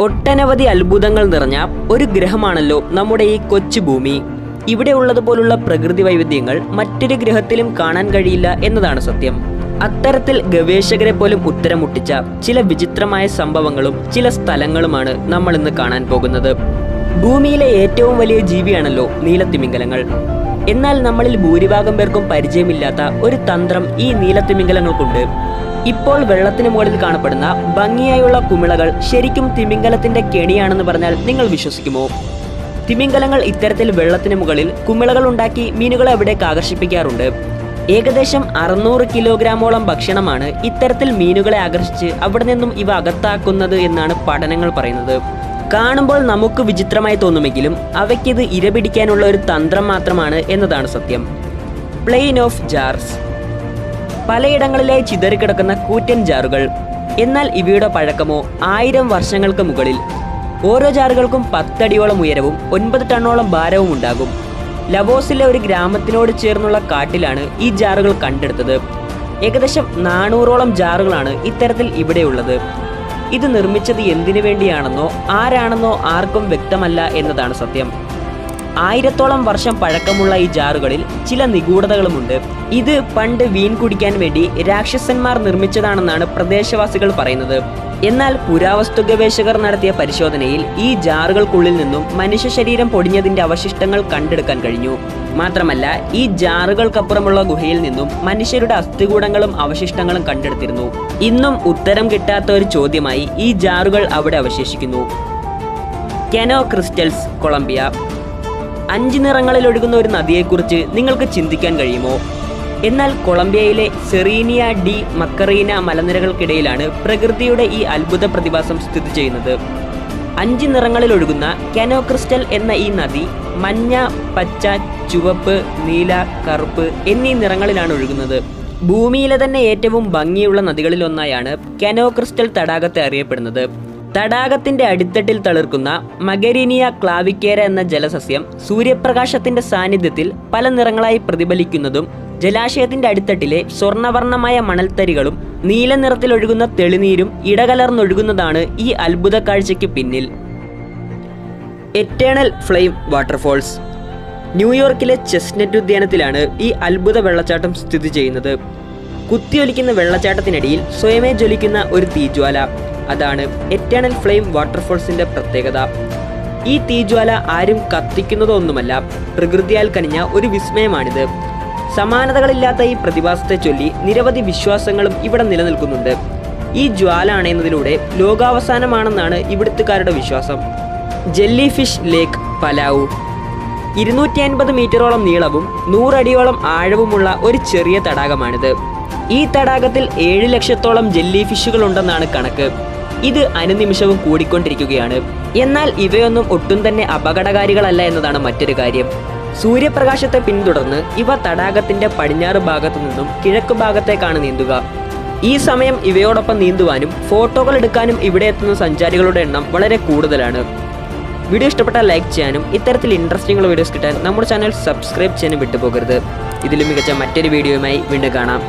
ഒട്ടനവധി അത്ഭുതങ്ങൾ നിറഞ്ഞ ഒരു ഗ്രഹമാണല്ലോ നമ്മുടെ ഈ കൊച്ചു ഭൂമി. ഇവിടെ ഉള്ളതുപോലുള്ള പ്രകൃതി വൈവിധ്യങ്ങൾ മറ്റൊരു ഗ്രഹത്തിലും കാണാൻ കഴിയില്ല എന്നതാണ് സത്യം. അത്തരത്തിൽ ഗവേഷകരെ പോലും ഉത്തരമുട്ടിച്ച ചില വിചിത്രമായ സംഭവങ്ങളും ചില സ്ഥലങ്ങളുമാണ് നമ്മൾ ഇന്ന് കാണാൻ പോകുന്നത്. ഭൂമിയിലെ ഏറ്റവും വലിയ ജീവിയാണല്ലോ നീലത്തിമിംഗലങ്ങൾ. എന്നാൽ നമ്മളിൽ ഭൂരിഭാഗം പേർക്കും പരിചയമില്ലാത്ത ഒരു തന്ത്രം ഈ നീലത്തിമിംഗലങ്ങൾക്കുണ്ട്. ഇപ്പോൾ വെള്ളത്തിന് മുകളിൽ കാണപ്പെടുന്ന ഭംഗിയായുള്ള കുമിളകൾ ശരിക്കും തിമിംഗലത്തിന്റെ കെണിയാണെന്ന് പറഞ്ഞാൽ നിങ്ങൾ വിശ്വസിക്കുമോ? തിമിംഗലങ്ങൾ ഇത്തരത്തിൽ വെള്ളത്തിന് മുകളിൽ കുമിളകൾ ഉണ്ടാക്കി മീനുകളെ അവിടേക്ക് ആകർഷിപ്പിക്കാറുണ്ട്. ഏകദേശം അറുന്നൂറ് കിലോഗ്രാമോളം ഭക്ഷണമാണ് ഇത്തരത്തിൽ മീനുകളെ ആകർഷിച്ച് അവിടെ നിന്നും ഇവ അകത്താക്കുന്നത് എന്നാണ് പഠനങ്ങൾ പറയുന്നത്. കാണുമ്പോൾ നമുക്ക് വിചിത്രമായി തോന്നുമെങ്കിലും അവയ്ക്കിത് ഇരപിടിക്കാനുള്ള ഒരു തന്ത്രം മാത്രമാണ് എന്നതാണ് സത്യം. പ്ലെയിൻ ഓഫ് ജാർസ് പലയിടങ്ങളിലായി ചിതറിക്കിടക്കുന്ന കൂറ്റൻ ജാറുകൾ. എന്നാൽ ഇവയുടെ പഴക്കമോ ആയിരം വർഷങ്ങൾക്ക് മുകളിൽ. ഓരോ ജാറുകൾക്കും പത്തടിയോളം ഉയരവും ഒൻപത് ടണ്ണോളം ഭാരവും ഉണ്ടാകും. ലവോസിലെ ഒരു ഗ്രാമത്തിനോട് ചേർന്നുള്ള കാട്ടിലാണ് ഈ ജാറുകൾ കണ്ടെടുത്തത്. ഏകദേശം നാനൂറോളം ജാറുകളാണ് ഇത്തരത്തിൽ ഇവിടെയുള്ളത്. ഇത് നിർമ്മിച്ചത് എന്തിനു വേണ്ടിയാണെന്നോ ആരാണെന്നോ ആർക്കും വ്യക്തമല്ല എന്നതാണ് സത്യം. ആയിരത്തോളം വർഷം പഴക്കമുള്ള ഈ ജാറുകളിൽ ചില നിഗൂഢതകളുമുണ്ട്. ഇത് പണ്ട് വീൻ കുടിക്കാൻ വേണ്ടി രാക്ഷസന്മാർ നിർമ്മിച്ചതാണെന്നാണ് പ്രദേശവാസികൾ പറയുന്നത്. എന്നാൽ പുരാവസ്തു ഗവേഷകർ നടത്തിയ പരിശോധനയിൽ ഈ ജാറുകൾക്കുള്ളിൽ നിന്നും മനുഷ്യ ശരീരം പൊടിഞ്ഞതിന്റെ അവശിഷ്ടങ്ങൾ കണ്ടെടുക്കാൻ കഴിഞ്ഞു. മാത്രമല്ല ഈ ജാറുകൾക്കപ്പുറമുള്ള ഗുഹയിൽ നിന്നും മനുഷ്യരുടെ അസ്ഥികൂടങ്ങളും അവശിഷ്ടങ്ങളും കണ്ടെടുത്തിരുന്നു. ഇന്നും ഉത്തരം കിട്ടാത്ത ഒരു ചോദ്യമായി ഈ ജാറുകൾ അവിടെ അവശേഷിക്കുന്നു. Cano Cristales Colombia. അഞ്ച് നിറങ്ങളിൽ ഒഴുകുന്ന ഒരു നദിയെക്കുറിച്ച് നിങ്ങൾക്ക് ചിന്തിക്കാൻ കഴിയുമോ? എന്നാൽ കൊളംബിയയിലെ സെറീനിയ ഡി മക്കറീന മലനിരകൾക്കിടയിലാണ് പ്രകൃതിയുടെ ഈ അത്ഭുത പ്രതിഭാസം സ്ഥിതി ചെയ്യുന്നത്. അഞ്ച് നിറങ്ങളിൽ ഒഴുകുന്ന കെനോ ക്രിസ്റ്റൽ എന്ന ഈ നദി മഞ്ഞ പച്ച ചുവപ്പ് നീല കറുപ്പ് എന്നീ നിറങ്ങളിലാണ് ഒഴുകുന്നത്. ഭൂമിയിലെ തന്നെ ഏറ്റവും ഭംഗിയുള്ള നദികളിലൊന്നായാണ് കെനോ ക്രിസ്റ്റൽ തടാകത്തെ അറിയപ്പെടുന്നത്. തടാകത്തിന്റെ അടിത്തട്ടിൽ തളിർക്കുന്ന മഗരീനിയ ക്ലാവിക്കേര എന്ന ജലസസ്യം സൂര്യപ്രകാശത്തിന്റെ സാന്നിധ്യത്തിൽ പല നിറങ്ങളായി പ്രതിഫലിക്കുന്നതും ജലാശയത്തിന്റെ അടിത്തട്ടിലെ സ്വർണവർണമായ മണൽത്തരികളും നീല നിറത്തിലൊഴുകുന്ന തെളിനീരും ഇടകലർന്നൊഴുകുന്നതാണ് ഈ അത്ഭുത കാഴ്ചയ്ക്ക് പിന്നിൽ. എറ്റേണൽ ഫ്ലെയിം വാട്ടർഫോൾസ് ന്യൂയോർക്കിലെ ചെസ്നെറ്റ് ഉദ്യാനത്തിലാണ് ഈ അത്ഭുത വെള്ളച്ചാട്ടം സ്ഥിതി ചെയ്യുന്നത്. കുത്തിയൊലിക്കുന്ന വെള്ളച്ചാട്ടത്തിനടിയിൽ സ്വയമേ ജ്വലിക്കുന്ന ഒരു തീജ്വാല. അതാണ് എറ്റേണൽ ഫ്ലെയിം വാട്ടർഫോൾസിന്റെ പ്രത്യേകത. ഈ തീജ്വാല ആരും കത്തിക്കുന്നതോ ഒന്നുമല്ല പ്രകൃതിയാൽ കനിഞ്ഞ ഒരു വിസ്മയമാണിത്. സമാനതകളില്ലാത്ത ഈ പ്രതിഭാസത്തെ ചൊല്ലി നിരവധി വിശ്വാസങ്ങളും ഇവിടെ നിലനിൽക്കുന്നുണ്ട്. ഈ ജ്വാല അണയുന്നതിലൂടെ ലോകാവസാനമാണെന്നാണ് ഇവിടുത്തുകാരുടെ വിശ്വാസം. Jellyfish lake Palau. ഇരുന്നൂറ്റി അൻപത് മീറ്ററോളം നീളവും നൂറടിയോളം ആഴവുമുള്ള ഒരു ചെറിയ തടാകമാണിത്. ഈ തടാകത്തിൽ ഏഴ് ലക്ഷത്തോളം ജെല്ലി ഫിഷുകൾ ഉണ്ടെന്നാണ് കണക്ക്. ഇത് അനുനിമിഷവും കൂടിക്കൊണ്ടിരിക്കുകയാണ്. എന്നാൽ ഇവയൊന്നും ഒട്ടും തന്നെ അപകടകാരികളല്ല എന്നതാണ് മറ്റൊരു കാര്യം. സൂര്യപ്രകാശത്തെ പിന്തുടർന്ന് ഇവ തടാകത്തിന്റെ പടിഞ്ഞാറ് ഭാഗത്തു നിന്നും കിഴക്ക് ഭാഗത്തേക്കാണ് നീന്തുക. ഈ സമയം ഇവയോടൊപ്പം നീന്തുവാനും ഫോട്ടോകൾ എടുക്കാനും ഇവിടെ എത്തുന്ന സഞ്ചാരികളുടെ എണ്ണം വളരെ കൂടുതലാണ്. വീഡിയോ ഇഷ്ടപ്പെട്ടാൽ ലൈക്ക് ചെയ്യാനും ഇത്തരത്തിൽ ഇൻട്രസ്റ്റിംഗ് വീഡിയോസ് കിട്ടാൻ നമ്മുടെ ചാനൽ സബ്സ്ക്രൈബ് ചെയ്യാനും വിട്ടുപോകരുത്. ഇതിലും മികച്ച മറ്റൊരു വീഡിയോയുമായി വീണ്ടും കാണാം.